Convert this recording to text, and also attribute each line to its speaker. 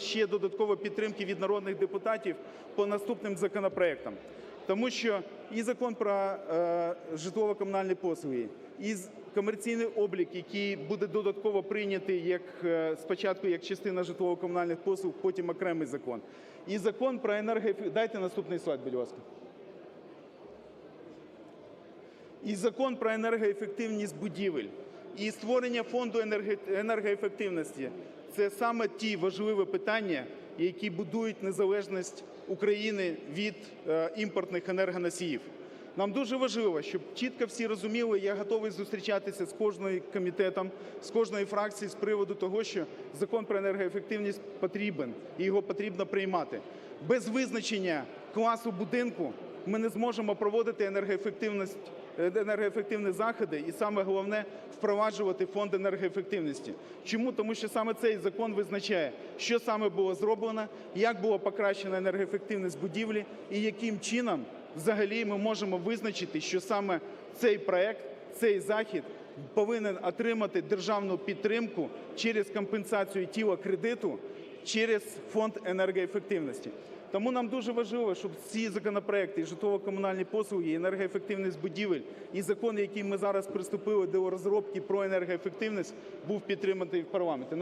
Speaker 1: ще додатково підтримки від народних депутатів по наступним законопроектам. Тому що і Закон про е, житлово-комунальні послуги, і комерційний облік, який буде додатково прийнятий як е, спочатку як частина житлово-комунальних послуг, потім окремий закон. І закон про енергоефективність. Дайте наступний слайд, будь ласка. І закон про енергоефективність будівель, і створення фонду енергоефективності це саме ті важливі питання, які будують незалежність України від е, імпортних енергоносіїв. Нам дуже важливо, щоб чітко всі розуміли, я готовий зустрічатися з кожним комітетом, з кожною фракцією з приводу того, що закон про енергоефективність потрібен і його потрібно приймати. Без визначення класу будинку ми не зможемо проводити енергоефективність е, енергоефективні заходи, і саме головне впроваджувати фонд енергоефективності. Чому? Тому що саме цей закон визначає, що саме було зроблено, як було покращено енергоефективність будівлі і яким чином взагалі ми можемо визначити, що саме цей проект, цей захід повинен отримати державну підтримку через компенсацію тіла кредиту через фонд енергоефективності. Тому нам дуже важливо, щоб ці законопроекти, житлово-комунальні послуги, енергоефективність будівель, і закон, який ми зараз приступили до розробки про енергоефективність, був підтриманий в парламенті.